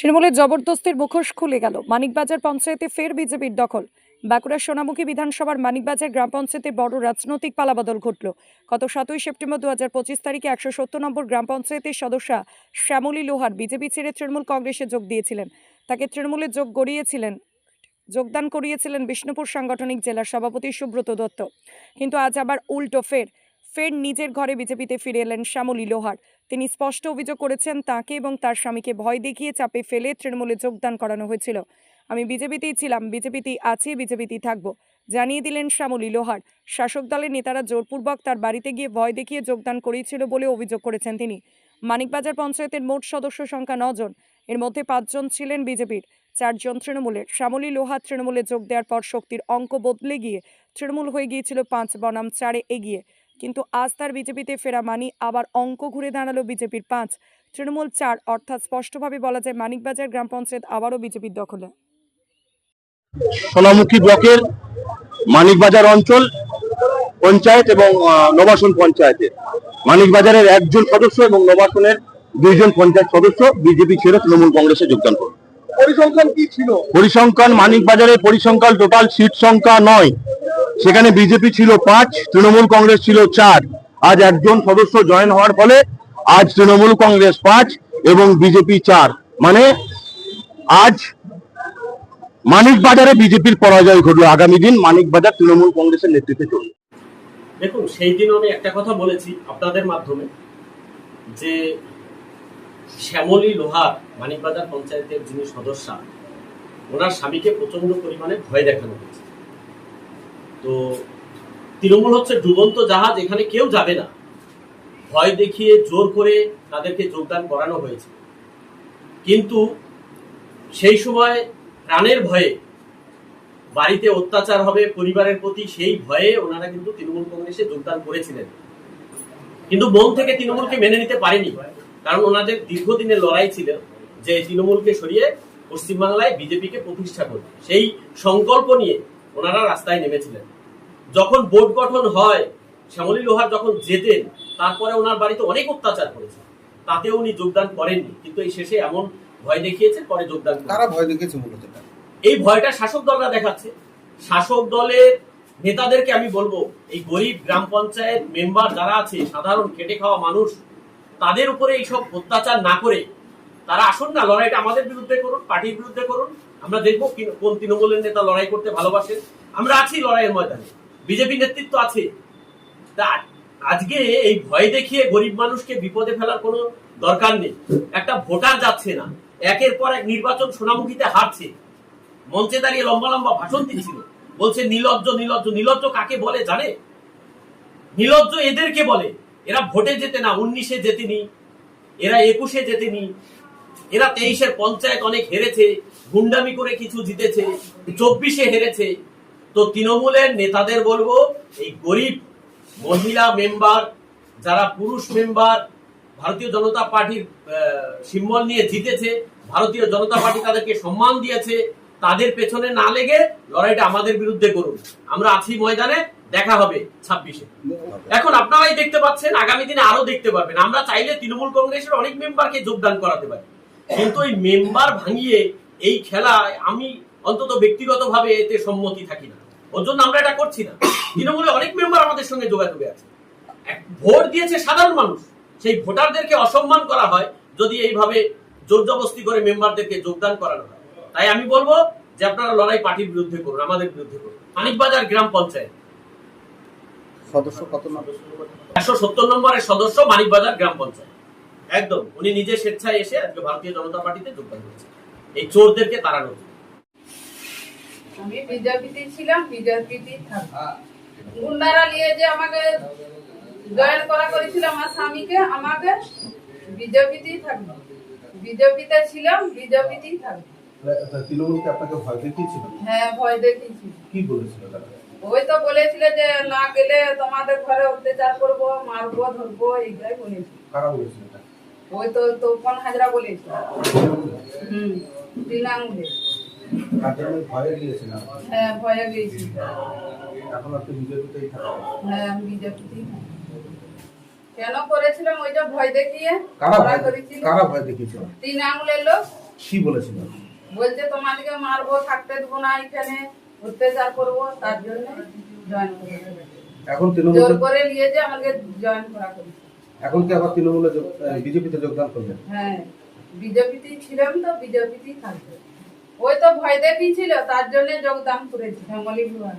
তৃণমূলের জবরদস্তির মুখোশ খুলে গেল। মানিকবাজার পঞ্চায়েতে ফের বিজেপির দখল। বাঁকুড়া সোনামুখী বিধানসভার মানিকবাজার গ্রাম পঞ্চায়েতে বড় রাজনৈতিক পালাবদল ঘটল। গত সাতই সেপ্টেম্বর দু হাজার পঁচিশ তারিখে একশো সত্তর নম্বর গ্রাম পঞ্চায়েতের সদস্যা শ্যামলী লোহার বিজেপি ছেড়ে তৃণমূল কংগ্রেসে যোগ দিয়েছিলেন। তাকে তৃণমূলে যোগ গড়িয়েছিলেন যোগদান করিয়েছিলেন বিষ্ণুপুর সাংগঠনিক জেলার সভাপতি সুব্রত দত্ত। কিন্তু আজ আবার উল্টো ফের ফের নিজের ঘরে বিজেপিতে ফিরে এলেন শ্যামলী লোহার। তিনি স্পষ্ট অভিযোগ করেছেন তাকে এবং তার স্বামীকে ভয় দেখিয়ে চাপে ফেলে তৃণমূলে যোগদান করানো হয়েছিল। আমি বিজেপিতেই ছিলাম, বিজেপিতেই আছি, বিজেপিতেই থাকব, জানিয়ে দিলেন শ্যামলী লোহার। শাসক দলের নেতারা জোরপূর্বক তার বাড়িতে গিয়ে ভয় দেখিয়ে যোগদান করিয়েছিল বলে অভিযোগ করেছেন তিনি। মানিকবাজার পঞ্চায়েতের মোট সদস্য সংখ্যা নজন এর মধ্যে পাঁচজন ছিলেন বিজেপির চারজন তৃণমূলের। শ্যামলী লোহা তৃণমূলে যোগ দেওয়ার পর শক্তির অঙ্ক বদলে গিয়ে তৃণমূল হয়ে গিয়েছিল পাঁচ, বনাম চারে এগিয়ে। কিন্তু আজ তার বিজেপিতে ফেরা মানি আবার অঙ্ক ঘুরে দাঁড়াল বিজেপির পাঁচ। তৃণমূল চার অর্থাৎ স্পষ্টভাবে বলা যায় মানিকবাজার গ্রাম পঞ্চায়েত আবারও বিজেপির দখলে। সোনামুখী ব্লকের মানিকবাজার অঞ্চল পঞ্চায়েত এবং নবাসন পঞ্চায়েতে মানিকবাজারের একজন সদস্য এবং নবাসনের দুইজন পঞ্চায়েত সদস্য বিজেপি ছেড়ে তৃণমূল কংগ্রেসে যোগদান করবে পরিসংখ্যান কি ছিল? পরিসংখ্যান মানিকবাজারের পরিসংখ্যান টোটাল সিট সংখ্যা নয়। সেখানে বিজেপি ছিল পাঁচ, তৃণমূল কংগ্রেস ছিল চার। আজ একজন সদস্য জয়েন হওয়ার ফলে আজ তৃণমূল কংগ্রেস পাঁচ এবং বিজেপি চার। মানে আজ মানিকবাজারে বিজেপির পরাজয় ঘটলো। আগামী দিন মানিকবাজার তৃণমূল কংগ্রেসের নেতৃত্বে চলবে। দেখুন, সেই দিন আমি একটা কথা বলেছি আপনাদের মাধ্যমে যে শ্যামলী লোহার মানিকবাজার পঞ্চায়েতের যিনি সদস্যা, ওনার স্বামীকে প্রচণ্ড পরিমাণে ভয় দেখানো হয়েছে। তো তৃণমূল হচ্ছে ডুবন্ত জাহাজ, এখানে কেউ যাবে না। ভয় দেখিয়ে, জোর করে তাদেরকে যোগদান করানো হয়েছে। কিন্তু সেই সময় প্রাণের ভয়ে বাড়িতে অত্যাচার হবে পরিবারের প্রতি, সেই ভয়ে ওনারা কিন্তু তৃণমূল কংগ্রেসে যোগদান করেছিলেন। কিন্তু মন থেকে তৃণমূলকে মেনে নিতে পারেনি, কারণ ওনাদের দীর্ঘদিনের লড়াই ছিল যে তৃণমূলকে সরিয়ে পশ্চিমবাংলায় বিজেপিকে প্রতিষ্ঠা করবে সেই সংকল্প নিয়ে ওনারা রাস্তায় নেমেছিলেন। যখন বোর্ড গঠন হয় শ্যামলী লোহার যখন যেতেন তারপরে ওনার বাড়িতে অনেক অত্যাচার করেছে। তাতেও উনি যোগদান করেননি। কিন্তু এই শেষে এমন ভয় দেখিয়েছেন পরে যোগদান তারা ভয় দেখেছে মূলত? এই ভয়টা শাসক দলরা দেখাচ্ছে। শাসক দলের নেতাদেরকে আমি বলব এই গরিব গ্রাম পঞ্চায়েত মেম্বার যারা আছে সাধারণ খেটে খাওয়া মানুষ তাদের উপরে এইসব অত্যাচার না করে তারা আসুন না লড়াইটা আমাদের বিরুদ্ধে করুন পার্টির বিরুদ্ধে করুন। আমরা দেখব কোন তৃণমূলের নেতা লড়াই করতে ভালোবাসেন। আমরা আছি লড়াইয়ের ময়দানে। বিজেপি নেতৃত্ব আছে। তা আজকে এই ভয় দেখিয়ে গরিব মানুষকে বিপদে ফেলার কোনো দরকার নেই। একটা ভোটার যাচ্ছে না। একের পর এক নির্বাচন সোনামুখীতে হারছে। মঞ্চে দাঁড়িয়ে লম্বা লম্বা ভাষণ দিচ্ছিল। বলছে, নিলজ্জ নিলজ্জ নিলজ্জ কাকে বলে জানে? নিলজ্জ এদেরকে বলে, এরা ভোটে যেতে না, উনিশে জেতেনি এরা একুশে জেতেনি এরা তেইশের পঞ্চায়েত অনেক হেরেছে, গুন্ডামি করে কিছু জিতেছে, চব্বিশে হেরেছে তো তৃণমূলের নেতাদের বলব, এই গরিব মহিলা মেম্বার, যারা পুরুষ মেম্বার, ভারতীয় জনতা পার্টির সিম্বল নিয়ে জিতেছে, ভারতীয় জনতা পার্টি তাদেরকে সম্মান দিয়েছে, তাদের পেছনে না লেগে লড়াইটা আমাদের বিরুদ্ধে করুন। আমরা আছি ময়দানে, দেখা হবে ছাব্বিশে। এখন আপনারাই দেখতে পাচ্ছেন, আগামী দিনে আরও দেখতে পারবেন। আমরা চাইলে তৃণমূল কংগ্রেসের অনেক মেম্বারকে যোগদান করাতে পারি। কিন্তু এই মেম্বার ভাঙিয়ে এই খেলায় আমি অন্তত ব্যক্তিগতভাবে এতে সম্মতি থাকি না। ওর জন্য আমরা এটা করছি না। তৃণমূলে অনেক মেম্বার আমাদের সঙ্গে যোগাযোগে আছে। ভোট দিয়েছে সাধারণ মানুষ। সেই ভোটারদেরকে অসম্মান করা হয় যদি এইভাবে জোর জবস্তি করে মেম্বারদেরকে যোগদান করানো হয়। তাই আমি বলব যে আপনারা লড়াই পার্টির বিরুদ্ধে করুন আমাদের বিরুদ্ধে করুন। মানিকবাজার গ্রাম পঞ্চায়েত। সদস্য কত একশো সত্তর নম্বরের সদস্য মানিকবাজার গ্রাম পঞ্চায়েত। একদম উনি নিজে স্বেচ্ছায় এসে আজকে ভারতীয় জনতা পার্টিতে যোগদান করেছে এই চোরদেরকে জন্য। আমি বিজেপিতে ছিলাম বিজেপিতে থাকব। গুন্ডারা নিয়ে যে আমাকে জয়েন করা করেছিল আমার স্বামীকে আমাকে বিজেপিতেই থাকব। বিজেপিতে ছিলাম বিজেপিতেই থাকব। তৃণমূলকে আপনাকে ভয় দেখিয়েছিল? হ্যাঁ ভয় দেখিয়েছি কি বলেছিল ওই তো বলেছিল যে না গেলে তোমাদের ঘরে অত্যাচার করব মারবো ধরবো এইগুলাই বলেছিল। কারা বলেছিল ওই তো তোপন হাজরা বলেছিল। হুম ভয়ে গিয়েছিলাম হ্যাঁ ভয়ে গেছি এখন আপনি বিজেপিতেই থাকেন হ্যাঁ আমি বিজেপিতেই কেন করেছিলাম ওইটা ভয় দেখিয়ে? কারা ভয় করেছিল? কারা ভয় দেখিয়েছিল? তিন আঙুলের লোক। কি বলেছিল? বলছে তোমাদেরকে মারবো থাকতে দেবো না এখানে। অত্যাচার করব। তার জন্য জয়েন করে এখন জোর করে নিয়ে যে আমাকে জয়েন করা করেছে। এখন কি আবার তৃণমূলে বিজেপিতে যোগদান করবেন হ্যাঁ বিজেপিতেই ছিলাম তো বিজেপিতেই থাকবে। ওই তো ভয় দেখিয়েছিল তার জন্য যোগদান করেছি ফ্যামিলি বিভাগ